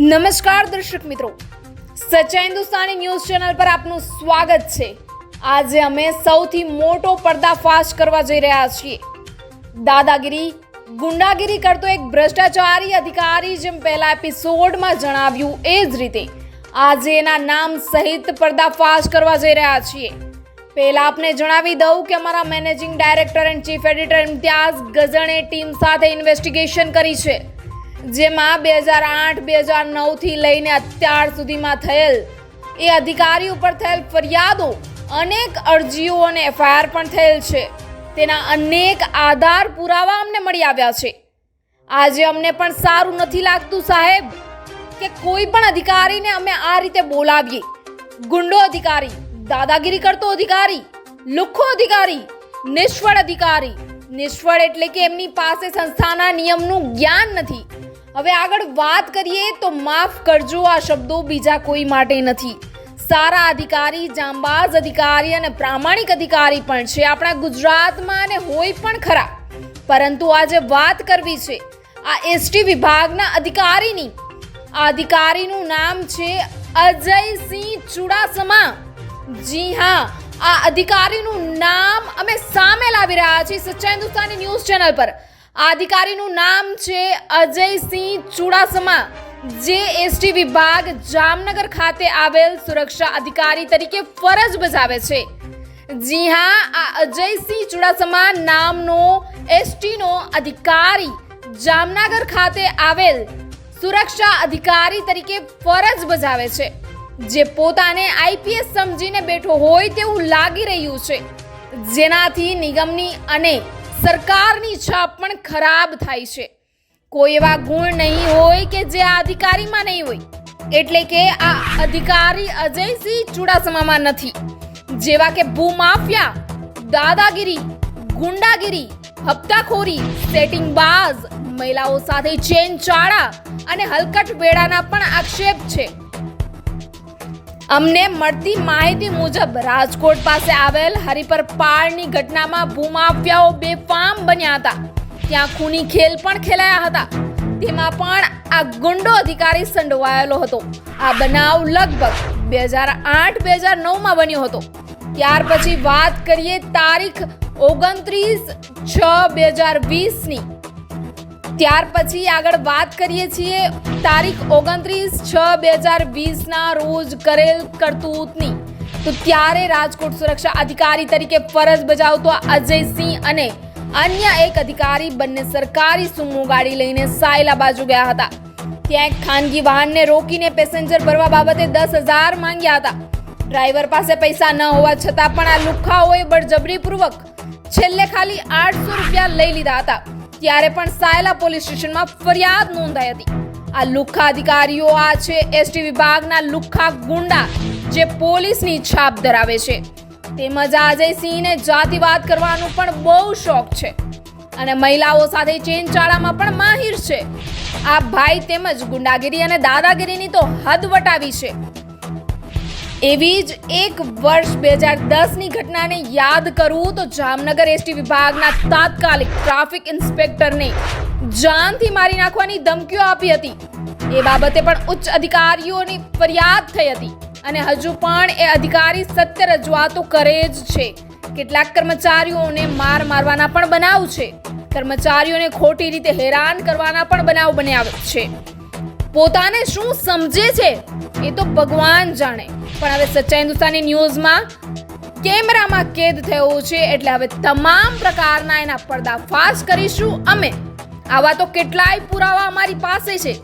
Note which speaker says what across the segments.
Speaker 1: નમસ્કાર દર્શક મિત્રો. સચ્ચા હિન્દુસ્તાની ન્યૂઝ ચેનલ પર આપનું સ્વાગત છે. આજે અમે સૌથી મોટો પર્દાફાશ કરવા જઈ રહ્યા છીએ. દાદાગીરી, ગુંડાગીરી કરતો એક ભ્રષ્ટાચારી અધિકારી જેમ પહેલા એપિસોડમાં જણાવ્યું એ જ રીતે, આજે એના નામ સહિત પર્દાફાશ કરવા જઈ રહ્યા છીએ. પહેલા આપને જણાવી દઉં કે અમારા managing director and chief editor Imtiyaz ગઝણે team સાથે ઇન્વેસ્ટિગેશન કરી છે. જેમાં બે હજાર આઠ, બે હજાર નવથી લઈને અત્યાર સુધીમાં થયેલ એ અધિકારી ઉપર થયેલ ફરિયાદો અનેક અરજીઓ અને એફઆઈઆર પણ થયેલ છે. તેના અનેક આધાર પુરાવા અમને મળી આવ્યા છે. આજે અમને પણ સારું નથી લાગતું સાહેબ કે કોઈ પણ અધિકારીને અમે આ રીતે બોલાવીએ. ગુંડો અધિકારી, દાદાગીરી કરતો અધિકારી, લુખ્ખો અધિકારી, નિષ્ફળ અધિકારી, નિષ્ફળ એટલે કે એમની પાસે સંસ્થાના નિયમનું જ્ઞાન નથી. હવે આગળ વાત કરીએ તો માફ કરજો, આ શબ્દો બીજા કોઈ માટે નથી. સારા અધિકારી, જાંબાઝ અધિકારી અને પ્રામાણિક અધિકારી પણ છે. આપણા ગુજરાતમાં અને હોય પણ ખરા. પરંતુ આજે વાત કરવી છે આ એસટી વિભાગના અધિકારીની. આ અધિકારીનું નામ છે અજયસિંહ ચુડાસમા. જી હા, આ અધિકારીનું નામ અમે સામે લાવી રહ્યા છીએ સચ્ચા હિન્દુસ્તાની ન્યૂઝ ચેનલ પર. આ અધિકારીનું નામ છે અજયસિંહ ચુડાસમા. જે એસટી વિભાગ જામનગર ખાતે આવેલ સુરક્ષા અધિકારી તરીકે ફરજ બજાવે છે. જી હા, આ અજયસિંહ ચુડાસમા નામનો એસટીનો અધિકારી જામનગર ખાતે આવેલ સુરક્ષા અધિકારી તરીકે ફરજ બજાવે છે. જે પોતાને આઈપીએસ સમજીને બેઠો હોય તેવું લાગી રહ્યું છે. જેનાથી નિગમની અને સરકારની છાપ પણ ખરાબ થાય છે. કોઈ એવા ગુણ નહીં હોય કે જે આ અધિકારીમાં નહીં હોય. એટલે કે આ અધિકારી અજયસિંહ ચુડાસમામાં નથી. જેવા કે ભૂમાફિયા દાદાગીરી, ગુંડાગીરી, હપ્તાખોરી સેટિંગ બાઝ મહિલાઓ સાથે ચેન ચાળા અને હલકટ વેડાના પણ આક્ષેપ છે. અમને મળતી માહિતી મુજબ રાજકોટ પાસે આવેલ હરિપર પાળની ઘટનામાં ભૂમાફિયાઓ બેફામ બન્યા હતા. ત્યાં ખૂની ખેલ પણ ખેલાયા હતા. તેમાં પણ આ ગુંડો અધિકારી સંડોવાયેલો હતો. આ બનાવ લગભગ બે હજાર આઠ, બે હજાર નવમાં બન્યો હતો. ત્યાર પછી વાત કરીએ તારીખ ઓગણત્રીસ છ, બે હજાર વીસની. ત્યાર પછી આગળ વાત કરીએ છીએ. તારીખ ઓગણત્રીસ છ બે હજાર વીસના રોજ કરેલ કરતૂતની. તો ત્યારે રાજકોટ સુરક્ષા અધિકારી તરીકે ફરજ બજાવતો અજયસિંહ અને અન્ય એક અધિકારી બંને સરકારી સુમો ગાડી લઈને સાયલા બાજુ ગયા હતા. ત્યાં એક ખાનગી વાહનને રોકીને પેસેન્જર ભરવા બાબતે દસ હજાર માંગ્યા હતા. ડ્રાઈવર પાસે પૈસા ન હોવા છતાં પણ આ લુખ્ખાઓએ બળજબરીપૂર્વક છેલ્લે ખાલી આઠસો રૂપિયા લઈ લીધા હતા. ત્યારે પણ સાયલા પોલીસ સ્ટેશનમાં ફરિયાદ નોંધાઈ હતી. આ લુખ્ખા અધિકારીઓ આ છે એસટી વિભાગના લુખ્ખા ગુંડા જે પોલીસની છાપ ધરાવે છે. તેમજ આ અજયસિંહને જાતિવાદ કરવાનું પણ બહુ શોખ છે. અને મહિલાઓ સાથે ચેન ચાળામાં પણ માહિર છે. આ ભાઈ તેમજ ગુંડાગીરી અને દાદાગીરીની તો હદ વટાવી છે. એવી જ એક વર્ષ બે હજાર દસની ઘટનાને યાદ કરવું તો જામનગર એસટી વિભાગના તાત્કાલિક ટ્રાફિક ઇન્સ્પેક્ટરને જાનથી મારી નાખવાની ધમકીઓ આપી હતી. એ બાબતે પણ ઉચ્ચ અધિકારીઓની ફરિયાદ થઈ હતી અને હજુ પણ એ અધિકારી સત્ય રજૂઆતો કરે જ છે. કેટલાક કર્મચારીઓને માર મારવાના પણ બનાવ છે. કર્મચારીઓને ખોટી રીતે હેરાન કરવાના પણ બનાવ બન્યા છે. પોતાને શું સમજે છે એ તો ભગવાન જાણે. પણ હવે સચ્ચા હિન્દુસ્તાની ન્યૂઝમાં કેમેરામાં કેદ થયો છે એટલે હવે તમામ પ્રકારના એના પર્દાફાશ કરીશું અમે. આવા તો કેટલાય પુરાવા અમારી પાસે છે.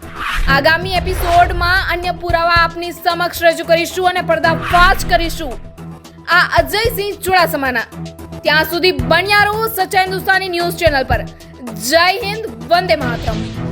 Speaker 1: આગામી એપિસોડમાં અન્ય પુરાવા આપની સમક્ષ રજૂ કરીશું અને પર્દાફાશ કરીશું. આ અજયસિંહ ચુડાસમાના. ત્યાં સુધી બન્યા રહો સચ્ચા હિન્દુસ્તાની ન્યૂઝ ચેનલ પર. જય હિન્દ, વંદે માતરમ.